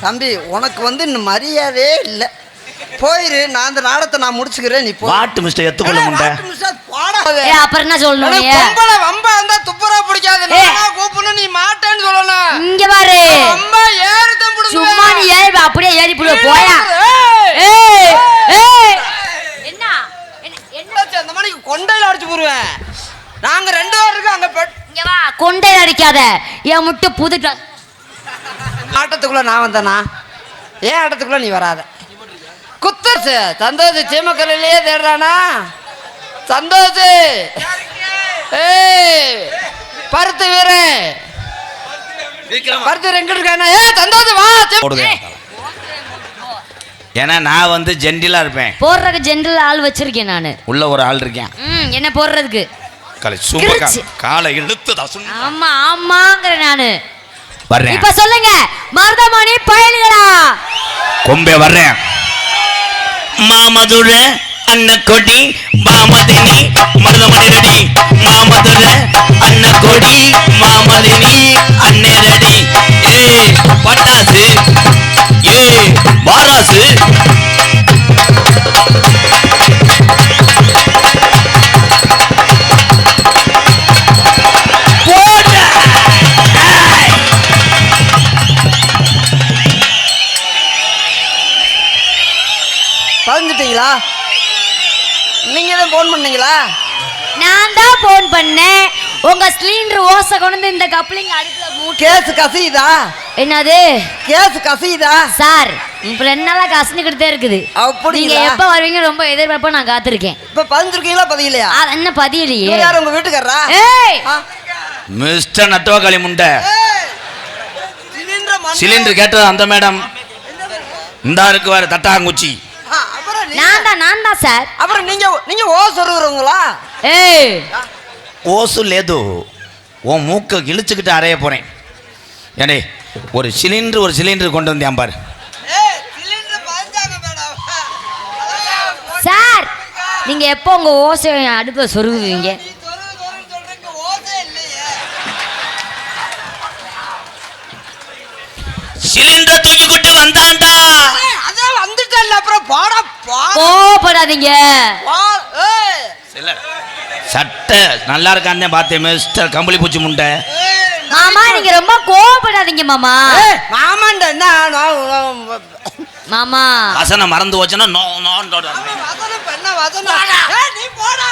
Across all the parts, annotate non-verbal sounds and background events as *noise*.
தம்பி உனக்கு வந்து இன்னும் மரியாதையே இல்லை. போயிரு நான் அந்த நாடத்தை நான் முடிச்சுக்கிறேன் நீ போ வாட்டு மிஸ்டர் எத்துக்கொள்ள முண்டை. ஏய், மிஸ்டர், போடா. ஏ அப்புறம் என்ன சொல்லணும் பொம்பளை வம்பா இருந்தா துப்புரா பிடிக்காது. நானா கூப்பிடணும் நீ மாட்டேன்னு சொல்லணும் இங்க பாரு. வம்பா ஏறுதான் பிடிக்குவேன். சும்மா நீ ஏறி அப்படியே ஏறி போடுவ போயா ஏய். ஏய் என்ன? என்ன- அந்த மணிக்கு கொண்டையில அடிச்சு போடுவேன். நாங்க ரெண்டு பேரும் இருக்கோம் அங்க பெட் இங்க வா. கொண்டை அடிக்காத. என் முட்டு புது. ஆட்டத்துக்குள்ள நான் வந்தேனா? ஏன் ஆட்டத்துக்குள்ள நீ வராத? குத்தர்ஸ் சந்தோஷ் சீமக்கல்லையே தேடுறானா? சந்தோஷ்! ஏய் பருத்து வீரன் பருத்து எங்க இருக்கானா ஏ சந்தோஷ் வா ஏன்னா நான் வந்து ஜென்டிலா இருப்பேன். போடுறதுக்கு ஜென்ரல் ஆள் வச்சிருக்கேன் நானு. உள்ள ஒரு ஆள் இருக்கேன். ம் என்ன போடுறதுக்கு? காலை சும்மா. காலை இழுத்து தசுன் ஆமா ஆமாங்கிற நானு. வர்றேன். இப்ப சொல்லுங்க மருதமணி பயல்களா கொம்பே வர்றேன். மாமதுர அன்னக்கொடி மாமதினி மருதமணி ரெடி. மாமதுர அன்னக்கொடி மாமதினி அன்னே ரெடி. ஏ பட்டாசு. ஏ பாராசு தான் ஃபோன் பண்ணீங்களா? நான் தான் போன் பண்ணேன். உங்க சிலிண்டர் ஓசை கொண்டு வந்து இந்த கப்ளிங் அடுப்புல மூட்டு. கேஸ் கசியுதா? என்னது? கேஸ் கசியுதா? சார் இப்ப ரெண்டு நாளா இருக்குது. அப்படிங்களா? நீங்க எப்ப வருவீங்க ரொம்ப எதிர்பார்ப்பா நான் காத்திருக்கேன். இப்ப பதிஞ்சிருக்கீங்களா பதியலையா? என்ன பதியலையே? யார் உங்க வீட்டுக்காரரா? ஏய். மிஸ்டர் நட்டுவக்காளி முண்டை. சிலிண்டர் கேட்டது அந்த மேடம்? இந்தா இருக்கு வேற தட்டாங்குச்சி. நான் தான் நான் தான் சார். அப்புறம் நீங்க நீங்க ஓ சொல்லுறவங்களா ஏய். ஓசு லேது உன் மூக்க இழுச்சுக்கிட்டு அறைய போறேன். ஏடே ஒரு சிலிண்டர் ஒரு சிலிண்டர் கொண்டு வந்தேன் பாரு. சார் நீங்க எப்போ உங்க ஓசை அடுப்புல சொருகுவீங்க? சிலிண்டர் தூக்கி கொண்டு வந்தாண்டா. அதான் வந்துட்டல்ல அப்புறம் பாடா பாடா கோவப்படாதீங்க. சட்டை நல்லா இருக்கான்னு பார்த்தேன் மிஸ்டர் கம்பளி பூச்சி முண்டை. மாமா நீங்க ரொம்ப கோவப்படாதீங்க மாமா. மாமாண்ட என்ன நான் நான் மாமா. வசனம் மறந்து போச்சுன்னா நோ நோ வசனம் வசனம் நீ போடா.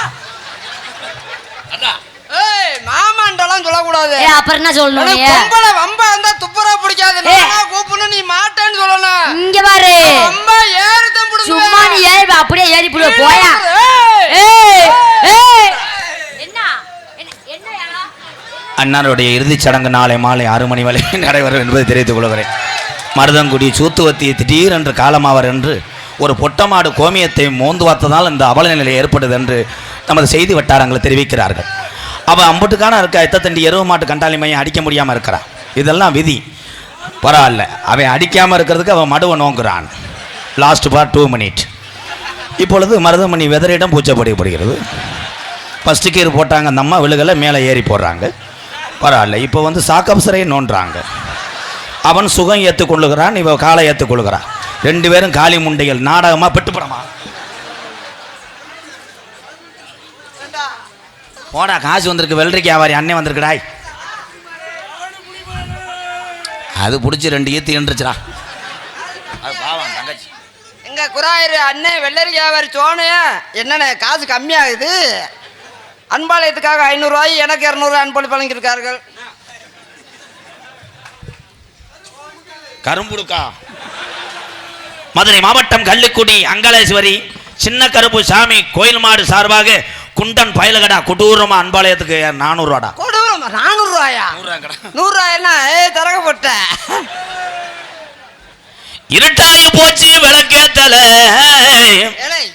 மாமாண்டெல்லாம் சொல்லக்கூடாது. ஏ அப்புறம் என்ன சொல்லணும்? பொம்பளை வம்பா இருந்தா துப்புரா பிடிக்காது. கூப்பிடணும்? நீ மாட்டேன்னு சொல்லணும். இங்க பாரு. வம்பா. சும்மா நீ ஏறி அப்படியே ஏறி போடுவ போயா. அன்னாருடைய இறுதிச் சடங்கு நாளை மாலை ஆறு மணி வரை *laughs* நடைபெறும் என்பதை தெரிவித்துக் கொள்கிறேன். மருதங்குடி சூத்துவத்தி திடீரென்று காலமாவர் என்று ஒரு பொட்டமாடு கோமியத்தை மோந்து பார்த்ததால் இந்த அவல நிலை ஏற்பட்டது என்று நமது செய்தி வட்டாரங்கள் தெரிவிக்கிறார்கள். அவன் அம்புட்டுக்கான இருக்க? எத்தத்தண்டி எருவு மாட்டு கண்டாளி மையம் அடிக்க முடியாமல் இருக்கிறான் இதெல்லாம் விதி. பரவாயில்ல. அவன் அடிக்காமல் இருக்கிறதுக்கு அவன் மடுவை நோங்குறான். லாஸ்ட் பார் டூ மினிட் இப்பொழுது மருதமணி வெதரிடம் பூச்சப்படுகிறது ஃபஸ்ட்டு கீர் போட்டாங்க. அந்த அம்மா விழுகலை மேலே ஏறி போடுறாங்க. பரவாயில்ல. இப்போ வந்து சாக்கப்சரை நோண்டுறாங்க அவன் சுகம் ஏற்றுக்கொள்ளுகிறான் இவன் காலை ஏற்றுக்கொள்ளுகிறான். ரெண்டு பேரும் காளி முண்டைகள் நாடகமாக பெட்டுப்படமா? போடா காசு வந்திருக்கு வெள்ளரிக்கு வியாபாரி அண்ணன் வந்திருக்குடாய் அது பிடிச்சி ரெண்டு ஈத்து என்றுச்சுடா அது பாவம் தங்கச்சி. எங்க குராயிரு அண்ணன் வெள்ளரிக்காய் சோனு என்னண்ணே காசு கம்மியாகுது. அன்பாலயத்துக்காக ஐநூறுரூவாய் எனக்கு இரநூறுவா அன்பளி வழங்கியிருக்கார்கள். கரும்புடுக்கா. மதுரை மாவட்டம் கள்ளிக்குடி அங்காளேஸ்வரி சின்ன கருப்பு சாமி கோயில் மாடு சார்பாக குண்டன் பயலகடா கொடூரமா அன்பாலயத்துக்கு நானூறுவாடா. கொடூரம்? நானூறுரூவாயா நூறுரூவாயன்னா ஏ தரக போட்டேன் இருட்டாகி போச்சு விளக்கேத்தல.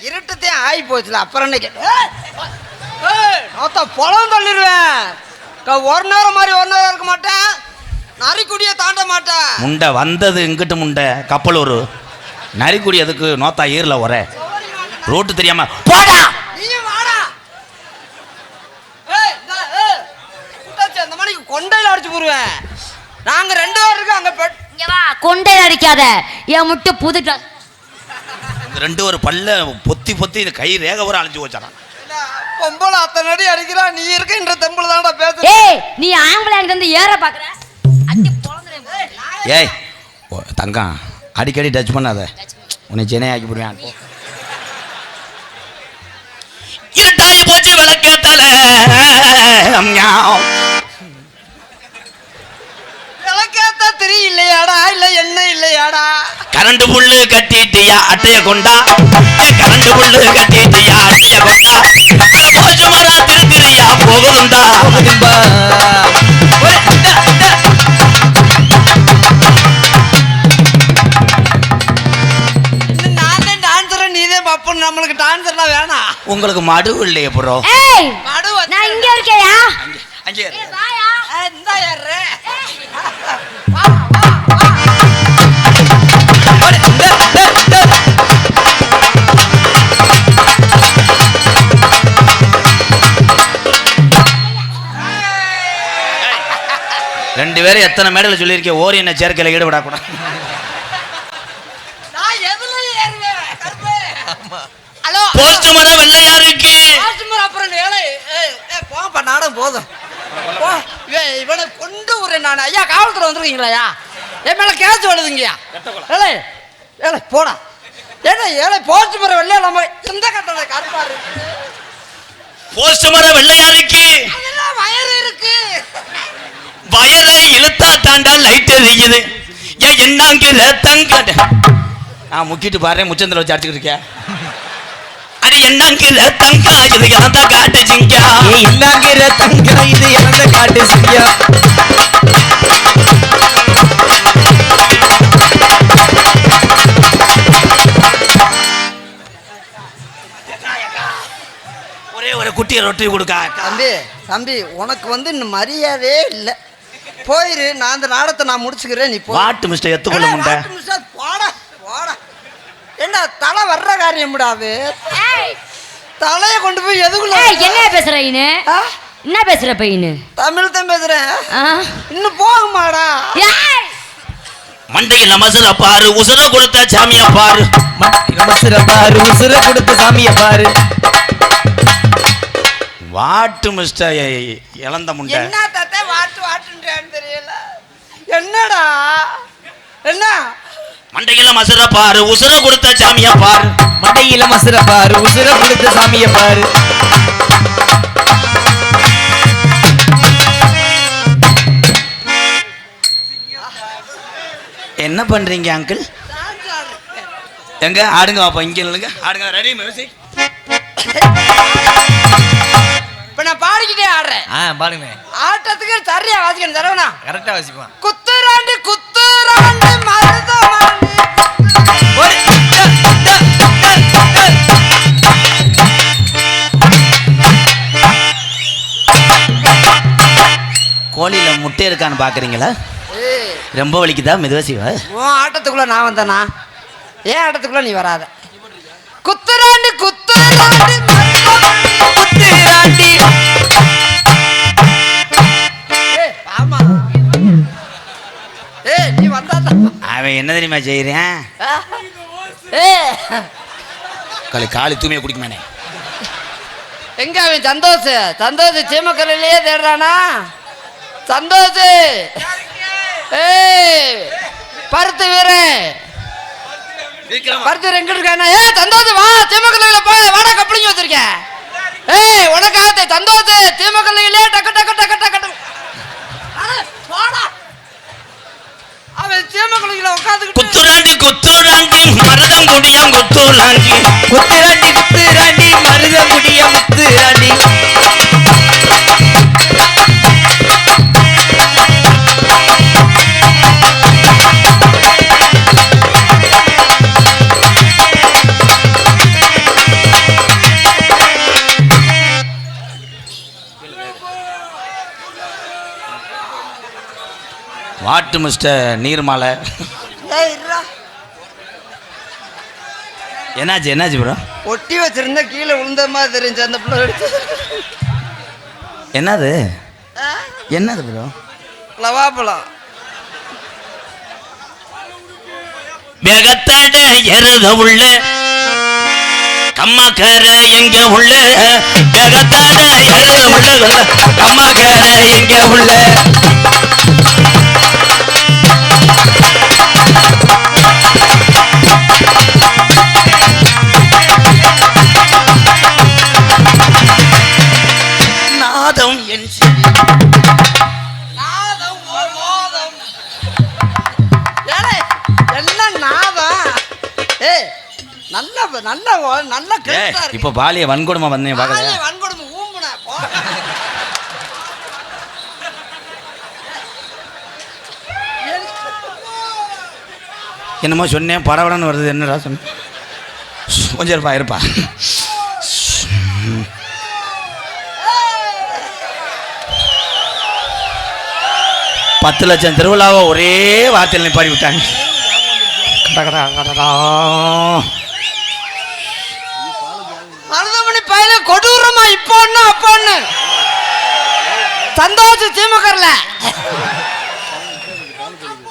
இருட்டத்தையும் ஆகி போச்சுல அப்புறம் என்ன கே- ஏய், ஏய், நோத்தா பொலம் தள்ளிடுவேன். ஒரு நேரம் மாதிரி ஒரு நேரம் இருக்க மாட்டேன். நரிக்குடியை தாண்ட மாட்டேன். முண்டை வந்தது இங்கிட்டு முண்டை கப்பலூர். நரிக்குடி அதுக்கு நோத்தா ஈரில் ஒரே. ரோட்டு தெரியாம போடா நீயும் வாடா ஏய், இந்தா, ஏய், குட்டாச்சி, அந்த மணிக்கு கொண்டையில அடிச்சு போடுவேன். நாங்க ரெண்டு பேரும் இருக்கோம் அங்க பெட் இங்க வா கொண்டை அடிக்காத. என் முட்டு புது. இந்த ரெண்டு ஒரு பல்ல பொத்தி பொத்தி இந்த கை ரேக வர அழிஞ்சு போச்சானா பொம்பளை அத்தனை அடி அடிக்கிறா நீ இருக்கின்ற தெம்புல தான்டா பேசுற. ஏய் நீ ஆம்பளை அங்கிட்ட வந்து ஏற பாக்குற? அடி பொழந்துறேன் ஏய் ஓ, தங்கம் அடிக்கடி டச் பண்ணாத. உன்னை சென்னை ஆக்கி போடுவேன். இருட்டாயி போச்சு விளக்கேத்தல. விளக்கேத்த திரி இல்லையாடா இல்ல என்ன இல்லையாடா? கரண்ட் புல்லு கட்டிட்டியா அட்டைய கொண்டா? கரண்ட் புல்லு கட்டிட்டியா அட்டைய கொண்டா? அட போச்சு மரா திருத்திரியா போகுதுண்டா நம்மளுக்கு டான்ஸர்லாம் வேணாம் உங்களுக்கு மடு இல்லையே ப்ரோ. ஏய் மடு நான் இங்க இருக்கேயா? அங்கே ஏய் பேரும் எத்தனை மேடையில் சொல்லியிருக்கேன் ஓரி என்ன சேர்க்கையில் ஈடுபடக்கூடாது. போஸ்ட் மரம் வெள்ளையா இருக்கு? ஆசுமர் அப்புறம் ஏழை. ஏய் ஏய், போப்பா நாடம் போதும். போ இவன் இவனை கொண்டு விடுறேன் நான். ஐயா காவல்துறை வந்துருக்கீங்களா என் மேல கேஸ் வருதுங்கய்யா. ஏழை ஏழை போடா. ஏடா ஏழை போஸ்ட் போற வெள்ளையா நம்ம எந்த கட்டணம் கருப்பாரு போஸ்ட் மரம் வெள்ளையா இருக்கு அதெல்லாம் வயறு இருக்கு வயரை இழுத்தா தாண்டா லைட் எரிக்குது ஏன் என்னங்கிற தங்க ஆ முக்கிட்டு பாரு முச்சந்திர வச்சு அடிச்சுக்கிட்டு இருக்கியா அடி என்னங்கிற தங்க இது இறந்த காட்டு சிங்கா. இன்னாங்கிற தங்கம் இது இறந்த காட்டு சிங்கம் ஒரே ஒரு குட்டியை ரொட்டி கொடுக்கா. தம்பி தம்பி உனக்கு வந்து இன்னும் மரியாதையே இல்லை. போயிரு நான் அந்த நாடத்தை நான் முடிச்சுக்கிறேன் நீ போ வாட்டு மிஸ்டர் எத்துக்கொள்ள முண்டை. போடா போடா என்ன தலை வர்ற காரியம் விடாது தலையை கொண்டு போய் எதுக்குள்ள என்ன பேசுற இனு? என்ன பேசுற பையனு தமிழ் தான் பேசுறேன். இன்னும் போகுமாடா? மண்டையில் மசுர பாரு உசுர கொடுத்த சாமியா பாரு. மசுர பாரு உசுர கொடுத்த சாமிய பாரு. வாட்டு மிஸ்டர் இழந்த முண்டை. என்ன தத்தை வாட்டு வாட்டுன்றான்னு தெரியல. என்னடா? என்ன? மண்டையில மசுர பாரு உசுர கொடுத்த சாமியா பாரு. மடையில மசுர பாரு உசுர கொடுத்த சாமிய பாரு. என்ன பண்றீங்க அங்கிள் எங்க? ஆடுங்க பாப்பா இங்க இல்லைங்க ஆடுங்க ரெடி மியூசிக் இப்ப நான் பாடிக்கிட்டே ஆடுறேன். ஆ பாருங்க ஆட்டத்துக்கு சரியா வாசிக்கணும் தரவனா? கரெக்டா வச்சுப்பான் குத்துராண்டி குத்துராண்டி மருதமாண்டி கோழியில முட்டை இருக்கான்னு பாக்குறீங்களா? ரொம்ப வலிக்குதா? மெதுவா சிவா உன் ஆட்டத்துக்குள்ள நான் வந்தேனா? ஏன் ஆட்டத்துக்குள்ள நீ வராத? குத்துராண்டி குத்துராண்டி. குத்துராண்டி ஏய், ஆமா. ஏய் நீ வந்தாதான் அவன் என்ன தெரியுமா செய்யறேன் ஏய் காலி காலி தூமியை குடிக்குமானே? எங்க அவன் சந்தோஷ்? சந்தோஷ் சீமக்கல்லையே தேடுறானா? சந்தோஷ். ஏய் பருத்து வீரன். பருத்து எங்க இருக்கானா? ஏ சந்தோஷ் வா சீமக்கல்லையில போய் வாடா கப்பலிங்க வச்சிருக்கேன் ஏய் உனக்காக சந்தோஷ் சீமக்கல்லையிலே டக்கு டக்கு டக்கு டக்கு டக்கு. அவன் சீமக்கல்லையில உட்காந்துக்கிட்டு குத்துராண்டி குத்துராண்டி மருதம் குடியாம் குத்துராண்டி. மிஸ்டர் நீர்மாலை. என்னாச்சு என்னாச்சு ப்ரோ ஒட்டி வச்சிருந்தா கீழே விழுந்த மாதிரி தெரிஞ்சு அந்த பிள்ளை என்னது? என்னது ப்ரோ லவாப்பழம். வேகத்தட எருத உள்ள கம்மக்கர எங்க உள்ள வேகத்தட எருத உள்ள கம்மக்கர எங்க உள்ள. செவி நாதம் மோதம். ஏலே என்ன நாதம் ஏய் நல்ல நல்ல நல்ல இப்ப பாலிய வன்கொடுமை வந்தேன் நானே பாக்கல வன்கொடுமை ஊம்புன போ. என்னமோ சொன்னேன் படபடன்னு வருது என்னடா சொன்ன? கொஞ்சம் இருப்பா இருப்பா. பத்து லட்சம் திருவிழாவை ஒரே வார்த்தையில் நிப்பாடி விட்டாங்க. மருதமணி பையில கொடூரமா இப்போ ஒண்ணு அப்போ ஒண்ணு சந்தோஷம் திமுகர்ல.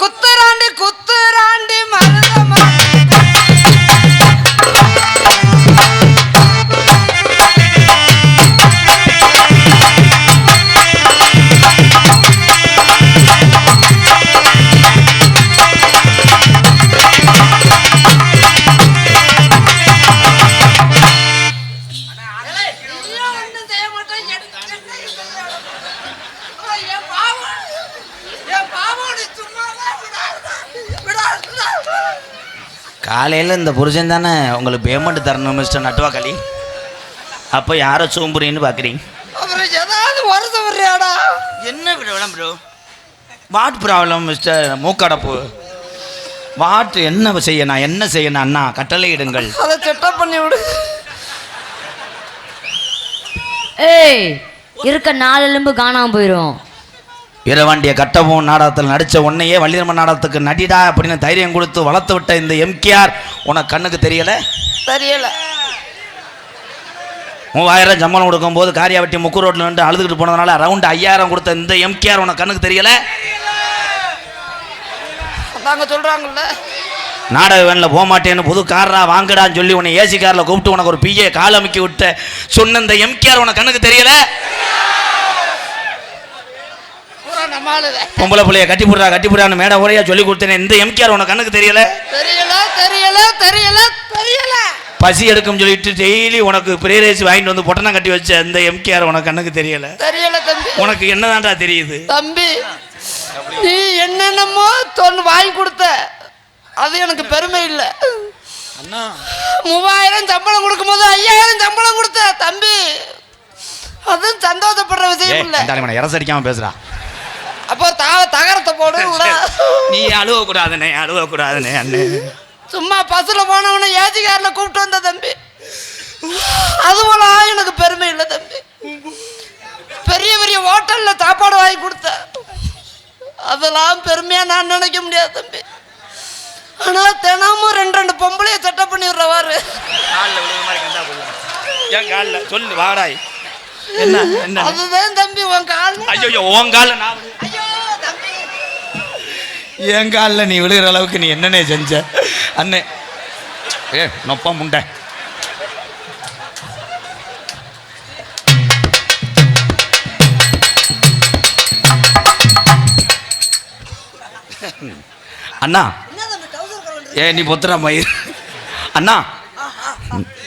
குத்துராண்டி குத்துராண்டி மருதமணி. காலையில் இந்த புருஷன் தானே உங்களுக்கு பேமெண்ட் தரணும் மிஸ்டர் நட்டுவாக்களி? அப்போ யாரை சோம்புறீன்னு பார்க்குறீங்க ஏதாவது வருஷம் வர்றியாடா என்ன problem bro what problem mister மூக்கடப்பு what என்ன செய்ய நான் என்ன செய்யணும் அண்ணா? கட்டளை இடுங்கள். அதை செட்டப் பண்ணி விடு. ஏய் இருக்க நாலு எலும்பு காணாம போயிரும். வீரவாண்டிய கட்டவும் நாடகத்தில் நடித்த உன்னையே வள்ளிரம்மன் நாடகத்துக்கு நடிடா அப்படின்னு தைரியம் கொடுத்து வளர்த்து விட்ட இந்த எம்கேஆர் உனக்கு கண்ணுக்கு தெரியல? தெரியல. மூவாயிரம் சம்பளம் கொடுக்கும்போது காரியாவட்டி முக்கு ரோட்டில் நின்று அழுதுகிட்டு போனதுனால ரவுண்டு ஐயாயிரம் கொடுத்த இந்த எம்கேஆர் உனக்கு கண்ணுக்கு தெரியல? நாங்க சொல்றாங்கல்ல. நாடக வேனில் போக மாட்டேன்னு புது காரா வாங்கடான்னு சொல்லி உன்னை ஏசி காரில் கூப்பிட்டு உனக்கு ஒரு பிஏ கால் அமைக்கி விட்ட சொன்ன இந்த எம்கேஆர் உனக்கு கண்ணுக்கு தெரியல? பொம்பளை பிள்ளைய கட்டி போடுறா கட்டி போடுறான்னு மேடை உரையா சொல்லி கொடுத்தேனே இந்த எம்கேஆர் உனக்கு கண்ணுக்கு தெரியல? தெரியல தெரியல தெரியல தெரியல. பசி எடுக்கும் சொல்லிட்டு டெய்லி உனக்கு பிரேரேசி வாங்கிட்டு வந்து பொட்டணம் கட்டி வச்ச இந்த எம்கேஆர் உனக்கு கண்ணுக்கு தெரியல. தெரியல தம்பி. உனக்கு என்னதான்டா தெரியுது? தம்பி நீ என்னென்னமோ தொன்னு வாங்கி கொடுத்த. அது எனக்கு பெருமை இல்லை. அண்ணா. மூவாயிரம் சம்பளம் கொடுக்கும்போது ஐயாயிரம் சம்பளம் கொடுத்த தம்பி. அதுவும் சந்தோஷப்படுற விஷயம் இல்லை. ஏய் இரசு அடிக்காம பேசுறா அப்போ தாவ தகரத்தை போடு நீ அழுவ கூடாதுனே அழுவ கூடாதுனே அண்ணே. சும்மா பஸ்ல போனவன ஏஜிகாரில் கூப்பிட்டு வந்த தம்பி. அது போல எனக்கு பெருமை இல்லை தம்பி. பெரிய பெரிய ஹோட்டல்ல சாப்பாடு வாங்கி கொடுத்த. அதெல்லாம் பெருமையா நான் நினைக்க முடியாது தம்பி. ஆனா தினமும் ரெண்டு ரெண்டு பொம்பளைய செட்டப் பண்ணி விடுறவாரு காலில் சொல்லு வாடாய். என்ன அதுதான் தம்பி உன் கால். ஐயோ உன் காலில் நான் என் காலில் நீ விழுகிற அளவுக்கு நீ என்னனே செஞ்ச? அண்ணே. ஏ நொப்பம் முண்டை. அண்ணா. ஏ நீ பொத்துறா மயிர். அண்ணா.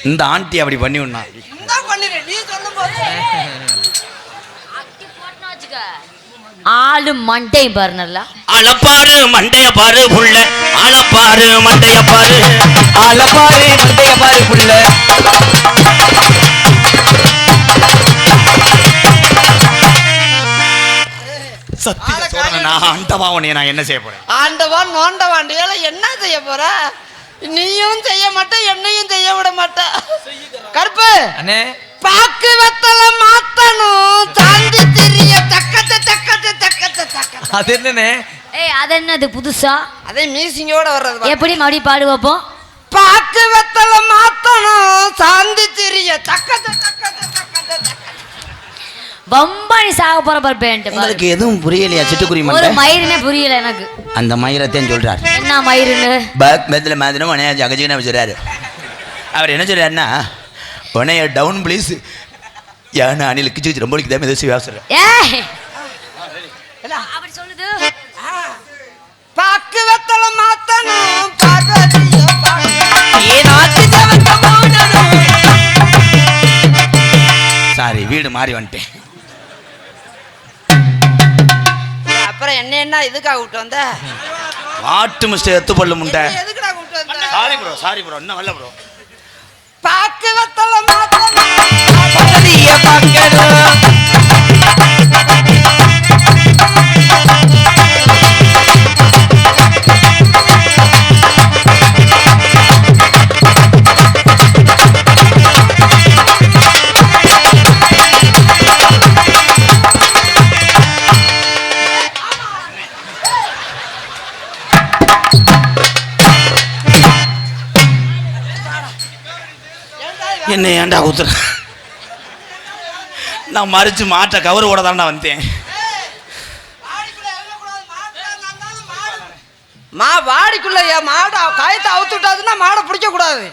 இந்த ஆண்டி அப்படி பண்ணி விடா இந்த பண்ணிடு நீ சொல்லும் போது ஆளு மண்டை பாரு நல்லா. அளப்பாரு மண்டைய பாரு புள்ள. அளப்பாரு மண்டைய பாரு. அலப்பாரு மண்டைய பாரு புள்ள. சத்திய சோழனை நான் நான் என்ன செய்ய போறேன்? ஆண்டவான் நோண்டவான். என்ன செய்ய போற? நீயும் செய்ய மாட்ட என்னையும் செய்ய விட மாட்ட. கருப்பு அண்ணே. பாக்கு வெத்தல மாத்தணும். சாந்தி தெரிய தக்கத்த அது என்னன்னு ஏய் அது என்னது புதுசா அதே மீசிங்கோட வர்றது எப்படி மறுபடியும் பாடு வைப்போம் பாட்டு வெத்தல மாத்தணும் சாந்தி தெரிய தக்கத்த தக்கத்த தக்கத்த தக்கத்த சாக போற பாரு பேண்ட் உங்களுக்கு எதுவும் புரியலையா சிட்டுக்குருவி ஒரு மண்டை மயிருமே புரியல எனக்கு அந்த மயிரத்தையும் சொல்றார் என்ன மயிருன்னு பேக் மெத்தில் மாதிரி உனைய ஜகஜின்னு வச்சுறாரு அவர் என்ன சொல்றாருன்னா உனைய டவுன் ப்ளீஸ் ஏன்னா அணில் கிச்சு கிச்சு ரொம்ப கிதாம எதோ ஏய் அப்படி சொல்லுது பாக்கு வெத்தல மாத்தணும் பார்வதிய பார்க்கணும். ஏ நாட்டு சவத்த போனதும் சாரி வீடு மாறி வந்துட்டேன். அப்புறம் என்ன என்ன இதுக்காக விட்டு வந்த? மாட்டு மிஸ்டர் எத்து பல்லு முண்டை. சாரி ப்ரோ சாரி ப்ரோ இன்னும் வரல ப்ரோ பாக்கு வெத்தல பக்கதிய பார்க்கணும். ஏன்டா ஊத்துற நான் மறிச்சு மாட்டை கவர் ஓட தான்டா வந்தேன். மா வாடிக்குள்ள என் மாடை காயத்தை அவுத்து விட்டாதுன்னா மாடை பிடிக்க கூடாது.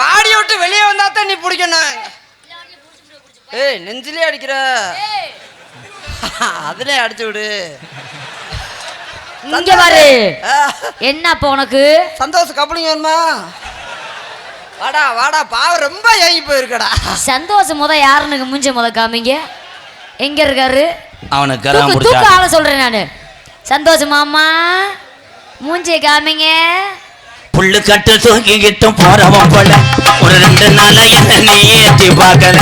வாடியை விட்டு வெளியே வந்தா தான் நீ பிடிக்கணும். ஏய் நெஞ்சிலே அடிக்கிற. அதுலயே அடிச்சு விடு. இங்க பாரு. என்ன அப்ப உனக்கு? சந்தோஷ் கப்பலிங்க வேணுமா? வாடா வாடா பாவம் ரொம்ப ஏங்கி போயிருக்கடா. சந்தோஷம் முத யாருன்னு மூஞ்ச முத காமிங்க? எங்க இருக்காரு? அவனுக்கு கராம தூக்கு முடிச்சா தூக்க ஆள சொல்றேன் நானு. சந்தோஷம் மாமா. மூஞ்சிய காமிங்க. புல்லு கட்டு தூக்கிக்கிட்டும் போறவன் போல. ஒரு ரெண்டு நாளா என்ன நீ ஏற்றி பார்க்கல.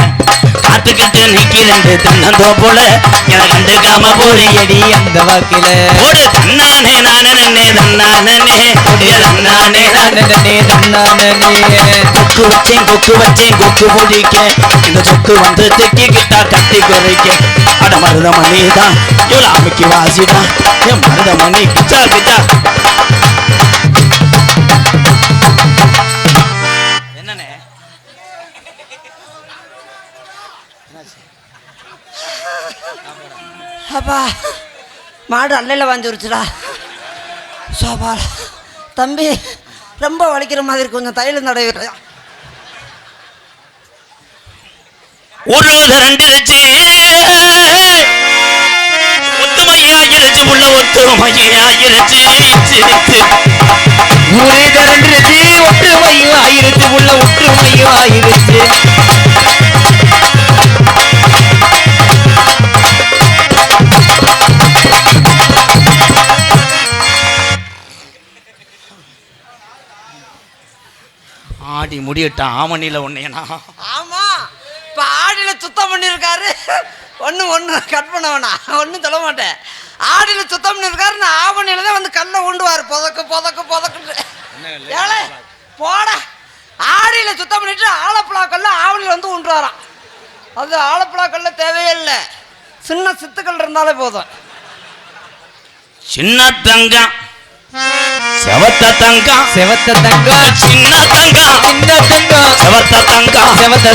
காத்துக்கிட்டு நிக்கி ரெண்டு தென்னந்தோப்புல என கண்டுக்காம போறியடி அந்த வாக்கில. ஓடு தன்னானே நானே நன்னே தன்னானே. தன்னானே நானே நன்னே தன்னானே. கொக்கு வச்சேன் கொக்கு வச்சேன் கொக்கு பிடிக்க இந்த சொக்கு வந்து திக்கிக்கிட்டா கட்டி குறைக்க அட மருதமணி தான் இவ்வளோ அமைக்கு வாசிதான் என் மருதமணி கிச்சா கிச்சா அப்பா மாடு அல்லையில் வாஞ்சிருச்சுடா சோபா தம்பி ரொம்ப வலிக்கிற மாதிரி கொஞ்சம் தைலம் தடவை ஒரு ரெண்டு லட்சம் ஒத்துமையாயிருச்சு உள்ள ஒத்துமையாயிருச்சு ஊரே திரண்டுருச்சு ஒற்றுமையும் ஆயிருச்சு உள்ள ஒற்றுமையும் ஆயிருச்சு ஆடி முடியட்டான் ஆமணியில் ஒன்னேனா ஆமா இப்போ ஆடியில் சுத்தம் பண்ணியிருக்காரு. ஒன்றும் ஒன்று கட் பண்ண வேணாம். ஒன்றும் சொல்ல மாட்டேன். ஆடியில் சுத்தம் பண்ணியிருக்காரு நான் ஆவணியில் தான் வந்து கல்லை உண்டுவார் புதக்கு புதக்கு புதக்குன்னு. போடா. ஆடியில் சுத்தம் பண்ணிட்டு ஆலப்புழா கல்ல ஆவணியில் வந்து உண்டு வரான் அது ஆலப்புழா கல்ல தேவையே இல்லை. சின்ன சித்துக்கள் இருந்தாலே போதும். சின்ன தங்கம். செவத்த தங்கம் செவத்த தங்கம் சின்ன தங்கம் சின்ன தங்கம் செவத்த தங்கம் செவத்த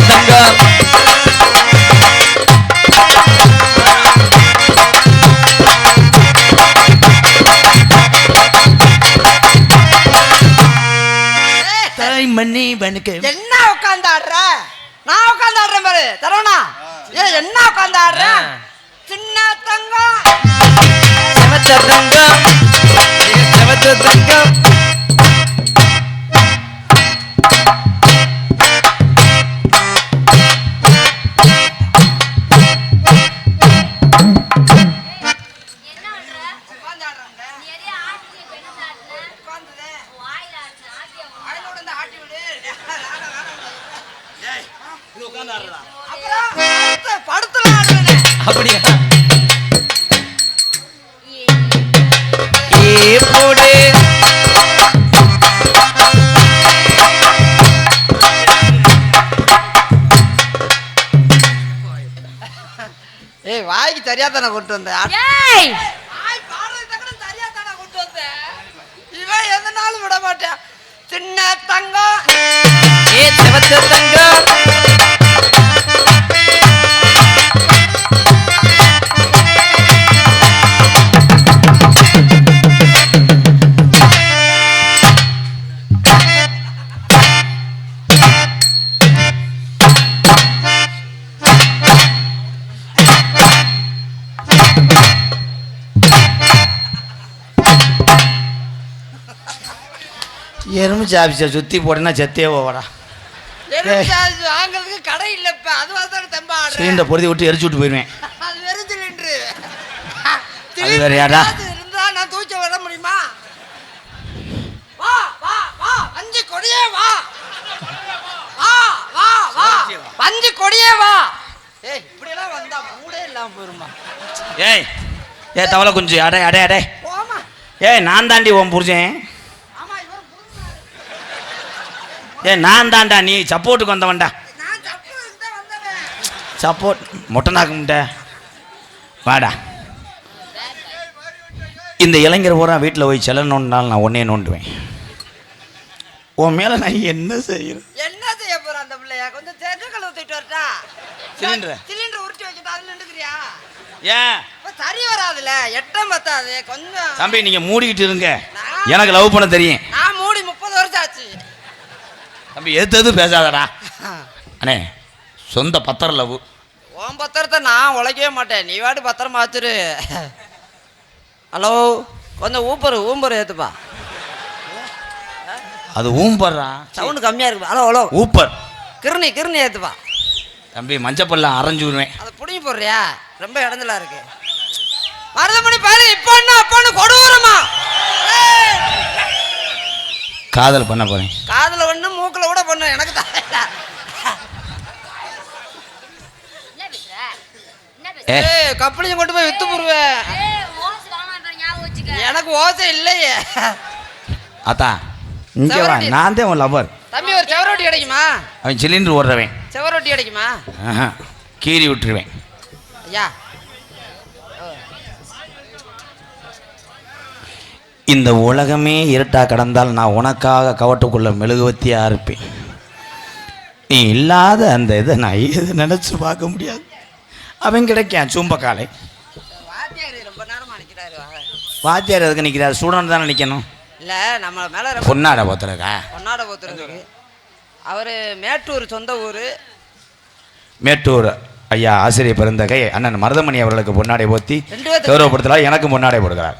வனுக்கு என்ன உட்காந்து ஆடுற நான் உட்காந்து ஆடுறேன் பாரு. தரவனா ஏ என்ன உட்காந்து ஆடுற சின்ன தங்கம் செவத்த தங்கம் செவத்த தங்கம் தானே கொண்டு வந்தேன் ஏய்! இவன் எந்த நாளும் விட மாட்டேன் சின்ன தங்கம். ஏ செவத்த தங்கம். ஆஃபீஸை சுற்றி போட்டேன்னா செத்தே போவாடா. வாங்குறதுக்கு கடை இல்ல இப்ப அதுவா தான் தெம்பா ஆடுறேன் சிலிண்டரை பொருத்தி விட்டு எரிச்சு விட்டு போயிடுவேன் அது வெறும் சிலிண்டரு. அது வேறயாடா? இருந்தா நான் தூக்கி வர முடியுமா? வா வா வா. அஞ்சு கொடியே வா. வா வா வா. அஞ்சு கொடியே வா. ஏய் இப்படி எல்லாம் வந்தா மூடே இல்லாம போயிருமா? ஏய் ஏ தவளை குஞ்சு அடே அடே அடே. போமா ஏய் நான் தாண்டி உன் புரிஞ்சேன் ஏய் நான் தான்டா நீ சப்போர்ட்டுக்கு வந்தவன்டா. சப்போர்ட் மொட்டை நாக்கு முட்டை. வாடா. இந்த இளைஞர் பூரா வீட்டில் போய் செல்ல நோண்டினாலும் நான் ஒன்னே நோண்டுவேன். உன் மேலே நான் என்ன செய்யறேன் என்ன செய்ய போற அந்த பிள்ளைய? கொஞ்சம் தெரு கழுவு தூக்கிட்டு வரட்டா? சிலிண்டரை? சிலிண்டர் உருட்டி வச்சுட்டு அதுல நின்றுக்கிறியா ஏன்? சரி வராதுல. எட்டம் பத்தாது. கொஞ்சம். தம்பி நீங்கள் மூடிக்கிட்டு இருங்க. எனக்கு லவ் பண்ண தெரியும். நான் மூடி முப்பது வருஷம் ஆச்சு. தம்பி எது பேசாதடா. அண்ணே சொந்த பத்திர லவ். உன் பத்திரத்தை நான் உழைக்கவே மாட்டேன். நீ வாட்டு பத்திரமா வச்சிரு. ஹலோ கொஞ்சம் ஊப்பர் ஊம்பர் ஏத்துப்பா. அது ஊம்பர்றா? சவுண்டு கம்மியா இருக்கு. Hello hello. ஊப்பர். கிருணி கிருணி ஏத்துப்பா. தம்பி மஞ்சப்பல்லாம் அரைஞ்சு விடுவேன். அதை புடிங்கி போடுறியா? ரொம்ப இடஞ்சலா இருக்கு. மருதமணி பாரு இப்போ என்ன அப்பான்னு கொடூரமா! காதல் பண்ண போறேன். காதுல ஒண்ணு மூக்குல கூட பண்ணு எனக்கு தான் ஏய் கப்பலையும் கொண்டு போய் வித்து போடுவேன். எனக்கு ஓசை இல்லையே. அத்தா இங்கே வா. நான் தான் உன் லவர் தம்பி ஒரு செவரொட்டி கிடைக்குமா அவன் சிலிண்டர் ஓடுறவன். செவரொட்டி கிடைக்குமா கீறி விட்டுருவேன். ஐயா. இந்த உலகமே இருட்டா கடந்தால் நான் உனக்காக கவட்டுக்குள்ள மெழுகுவத்தியா இருப்பேன். நீ இல்லாத அந்த இதை நான் எது நினச்சி பார்க்க முடியாது. அவன் கிடைக்கான் சும்பக்காலை. வாத்தியார் எதுக்கு நிற்கிறார் ஸ்டூடெண்ட் தானே நிற்கணும் இல்ல நம்ம மேல பொன்னாட போத்துறக்கா பொன்னாட போத்துருக்கு அவரு மேட்டூர் சொந்த ஊரு. மேட்டூர் ஐயா ஆசிரியர் பிறந்தகை அண்ணன் மருதமணி அவர்களுக்கு பொன்னாடை போத்தி கௌரவப்படுத்தலாம் எனக்கு பொன்னாடை போடுகிறார்.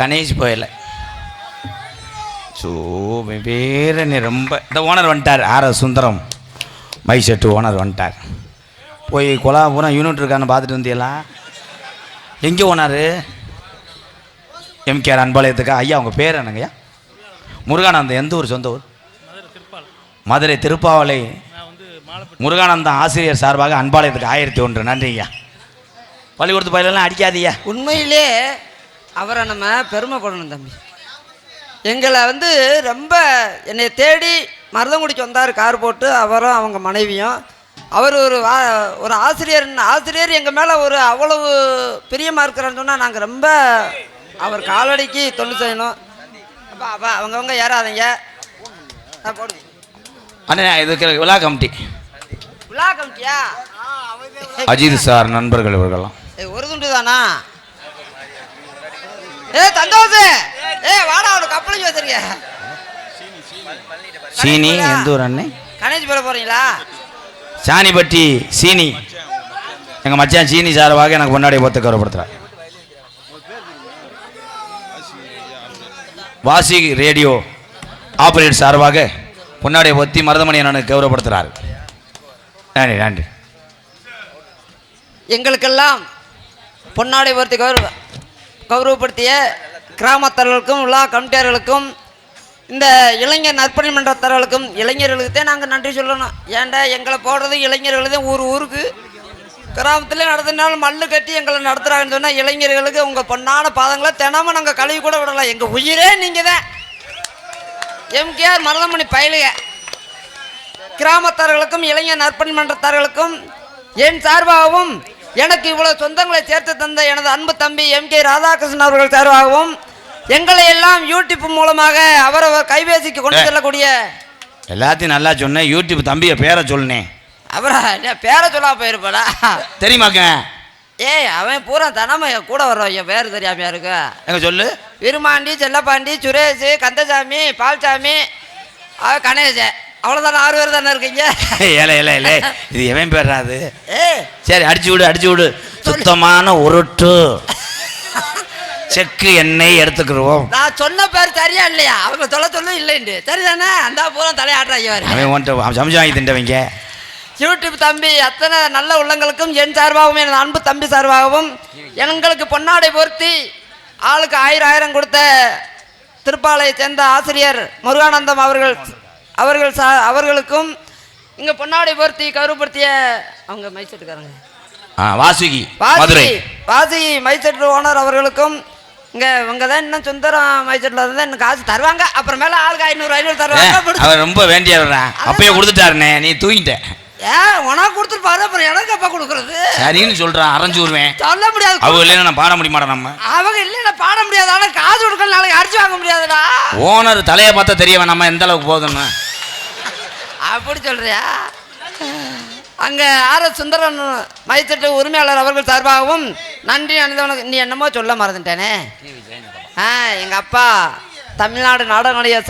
கணேஷ் போயில. ஸோ வேற நீ ரொம்ப இந்த ஓனர் வந்துட்டார் R Sundaram. My set owner வந்துட்டார். போய் கொலா பூரா யூனிட் இருக்கான்னு பார்த்துட்டு வந்தியலா எங்கே ஓனார்? எம்கேஆர் அன்பாளையத்துக்கா ஐயா உங்கள் பேர் என்னங்கய்யா? முருகானந்தம் எந்த ஊர் சொந்த ஊர்? மதுரை திருப்பாவளை. முருகானந்தம் ஆசிரியர் சார்பாக அன்பாளையத்துக்கு ஆயிரத்தி ஒன்று. நன்றிங்கய்யா. பள்ளிக்கூடத்து பயிலெல்லாம் அடிக்காதீயா உண்மையிலே அவரை நம்ம பெருமைப்படணும் தம்பி. எங்களை வந்து ரொம்ப என்னை தேடி மருதங்குடிக்கு வந்தார் கார் போட்டு. அவரும் அவங்க மனைவியும். அவர் ஒரு வா ஒரு ஆசிரியர் ஆசிரியர் எங்கள் மேலே ஒரு அவ்வளவு பிரியமாக இருக்கிறான்னு சொன்னால் நாங்கள் ரொம்ப அவர் காலடிக்கு தொண்டு செய்யணும். அப்போ அப்போ அவங்கவுங்க ஏறாதீங்க. நான் போடுங்க அண்ணே இதுக்கு விழா கமிட்டி. விழா கமிட்டியா? அஜித் சார் நண்பர்கள் இவர்கள்லாம். ஒரு துண்டு தானா? ஏ சந்தோஷ். ஏ வாடா அவனுக்கு கப்பலிக்கு வச்சிருக்க சீனி எந்த ஊர் அண்ணே? கணேஷ் போட போறீங்களா? சாணிப்பட்டி சீனி. எங்கள் மச்சான் சீனி சார்பாக எனக்கு முன்னாடி போத்து கௌரவப்படுத்துகிறார் வாசி ரேடியோ ஆபரேட் சார்பாக பொன்னாடியை ஒத்தி மருதமணி அண்ணனுக்கு கௌரவப்படுத்துகிறார் நன்றி நன்றி. எங்களுக்கெல்லாம் பொன்னாடை பொறுத்து கௌரவ கௌரவப்படுத்திய கிராமத்தர்களுக்கும் உலா கமிட்டியார்களுக்கும் இந்த இளைஞர் நற்பணி மன்றத்தர்களுக்கும் இளைஞர்களுக்குத்தே நாங்கள் நன்றி சொல்லணும். ஏன்டா எங்களை போடுறது இளைஞர்களுக்கு தான் ஊர் ஊருக்கு? கிராமத்தில் நடத்துனாலும் மல்லு கட்டி எங்களை நடத்துகிறாங்கன்னு சொன்னால் இளைஞர்களுக்கு உங்கள் பொன்னான பாதங்களை தினமும் நாங்கள் கழுவி கூட விடலாம் எங்கள் உயிரே நீங்கள் தான். எம்கேஆர் மருதமணி பயலுக. கிராமத்தார்களுக்கும் இளைஞர் நற்பணி மன்றத்தார்களுக்கும் என் சார்பாகவும் எனக்கு இவ்வளவு சொந்தங்களை சேர்த்து தந்த எனது அன்பு தம்பி எம் கே ராதாகிருஷ்ணன் அவர்கள் சார்பாகவும் எங்களை எல்லாம் யூடியூப் மூலமாக அவரவர் கைபேசிக்கு கொண்டு. செல்லக்கூடிய எல்லாத்தையும் நல்லா சொன்னேன். யூடியூப் தம்பியை பேரை சொல்லுனே அவரா? பேரை சொல்லாம போயிருப்பாடா தெரியுமாக்க ஏய் அவன் பூரா தனம கூட வர்றவங்க பேர் தெரியாமையா இருக்கு? எங்க சொல்லு? விருமாண்டி செல்லப்பாண்டி சுரேஷ் கந்தசாமி பால்சாமி அவன் கணேஷ் அவ்வளோதானே ஆறு பேர் தானே இருக்கீங்க? ஏலே ஏலே ஏலே இது எவன் பேர்றாது ஏ. சரி அடிச்சு விடு அடிச்சு விடு. சுத்தமான உருட்டு. செக்கு எண்ணெய் எடுத்துக்கிடுவோம் நான் சொன்ன பேர் சரியா இல்லையா? அவங்க சொல்ல சொல்ல இல்லைண்டு சரிதானே? அந்த பூரா தலையாட்டுறாங்க வேறு அவன் வந்துட்டு சமைச்சு வாங்கி தின்றவங்க. யூடியூப் தம்பி அத்தனை நல்ல உள்ளங்களுக்கும் என் சார்பாகவும் எனது அன்பு தம்பி சார்பாகவும் எங்களுக்கு பொன்னாடை பொருத்தி ஆளுக்கு ஆயிரம் ஆயிரம் கொடுத்த திருப்பாலையை சேர்ந்த ஆசிரியர் முருகானந்தம் அவர்கள் அவர்கள் சா அவர்களுக்கும் இங்கே பொன்னாடை பொருத்தி கௌரவப்படுத்திய அவங்க மைசெட்டுக்காரங்க வாசுகி வாசி மதுரை. வாசி மைசெட் ஓனர் அவர்களுக்கும் இங்கே இவங்க தான் இன்னும் சுந்தரம் மைசெட்டில் இருந்தால் இன்னும் காசு தருவாங்க. அப்புறமேல ஆளுக்கு ஐநூறு ஐநூறு தருவாங்க. அவர் ரொம்ப வேண்டியவர்றா அப்பயே கொடுத்துட்டாருண்ணே நீ தூங்கிட்ட. ஏன் உனக்கு கொடுத்துருப்பாரு அப்புறம் எனக்கு அப்பா கொடுக்குறது? சரின்னு சொல்றான் அரைஞ்சு விடுவேன். சொல்ல முடியாது. அவங்க இல்லைன்னா நான் பாட முடிய மாட்டேன் நம்ம? அவங்க இல்ல பாட முடியாது. ஆனா காசு கொடுக்கல நாளைக்கு அரிசி வாங்க முடியாதுடா. ஓனர் தலையை பார்த்தா தெரிய வேணாமா? எந்த அளவுக்கு போகுதுன்னு அப்படி சொல்றியா? அங்க ஆர் எஸ் சுந்தரன் மைத்தட்டு உரிமையாளர் அவர்கள் சார்பாகவும் நன்றி அணிந்தவனுக்கு நீ என்னமோ சொல்ல மறந்துட்டேனே. ஆ எங்க அப்பா தமிழ்நாடு நாடக நடிகர்